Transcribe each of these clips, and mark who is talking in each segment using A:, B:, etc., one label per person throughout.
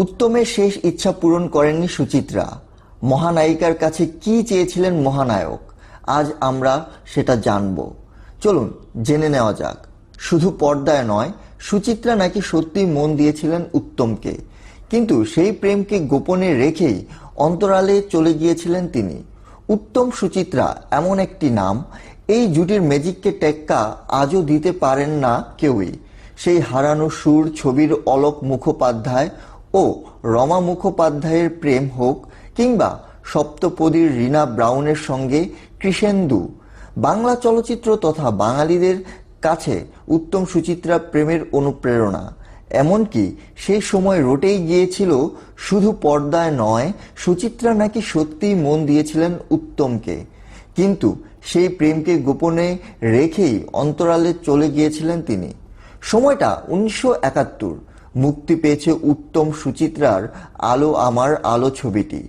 A: উত্তমের শেষ ইচ্ছা পূরণ করেননি সুচিত্রা। মহানায়িকার কাছে কি চেয়েছিলেন মহানায়ক? আজ আমরা সেটা জানব। চলুন, জেনে নেওয়া যাক। শুধু পর্দায় নয়, সুচিত্রা নাকি সত্যি মন দিয়েছিলেন উত্তমকে। কিন্তু সেই প্রেমকে গোপনে রেখেই অন্তরালে চলে গিয়েছিলেন তিনি। উত্তম সুচিত্রা এমন একটি নাম, এই জুটির ম্যাজিককে টেক্কা আজও দিতে পারেন না কেউই। সেই হারানো সুর, ছবির অলোক মুখোপাধ্যায় ও রমা মুখোপাধ্যায়ের প্রেম হোক কিংবা সপ্তপদীর রিনা ব্রাউনের সঙ্গে কৃষেন্দু। বাংলা চলচ্চিত্র তথা বাঙালিদের কাছে উত্তম সুচিত্রা প্রেমের অনুপ্রেরণা। এমনকি সেই সময় রটেই গিয়েছিল শুধু পর্দায় নয়, সুচিত্রা নাকি সত্যিই মন দিয়েছিলেন উত্তমকে। কিন্তু সেই প্রেমকে গোপনে রেখেই অন্তরালে চলে গিয়েছিলেন তিনি। সময়টা উনিশশো একাত্তর। মুক্তি পেয়েছে উত্তম সুচিত্রার আলো আমার আলো ছবিটি।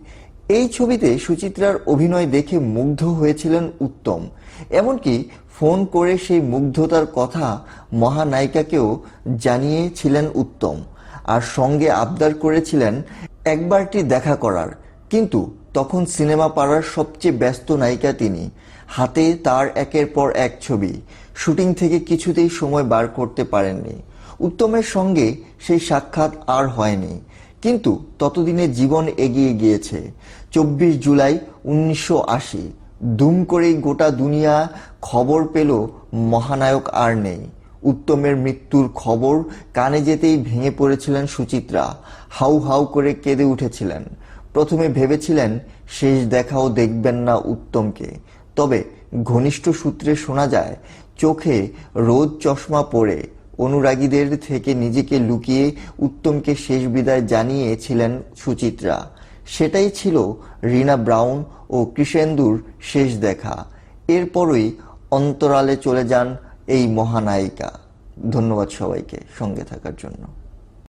A: এই ছবিতে সুচিত্রার অভিনয় দেখে মুগ্ধ হয়েছিলেন উত্তম। এমনকি ফোন করে সেই মুগ্ধতার কথা মহানায়িকাকেও জানিয়েছিলেন উত্তম। আর সঙ্গে আবদার করেছিলেন, একবারটি দেখা করার। কিন্তু তখন সিনেমা পাড়ার সবচেয়ে ব্যস্ত নায়িকা তিনি। হাতে তার একের পর এক ছবি। শুটিং থেকে কিছুতেই সময় বার করতে পারেননি। উত্তমের সঙ্গে সেই সাক্ষাৎ আর হয়নি। কিন্তু ততদিনে জীবন এগিয়ে গিয়েছে। চব্বিশ জুলাই উনিশশো আশি। দুম করেই গোটা দুনিয়া খবর পেল, মহানায়ক আর নেই। উত্তমের মৃত্যুর খবর কানে যেতেই ভেঙে পড়েছিলেন সুচিত্রা। হাউ হাউ করে কেঁদে উঠেছিলেন। প্রথমে ভেবেছিলেন, শেষ দেখাও দেখবেন না উত্তমকে। তবে ঘনিষ্ঠ সূত্রে শোনা যায়, চোখে রোদ চশমা পরে অনুরাগীদের থেকে নিজেকে লুকিয়ে উত্তমকে শেষ বিদায় জানিয়েছিলেন সুচিত্রা। সেটাই ছিল রিনা ব্রাউন ও কৃষেন্দুর শেষ দেখা। এরপরই অন্তরালে চলে যান এই মহানায়িকা। ধন্যবাদ সবাইকে সঙ্গে থাকার জন্য।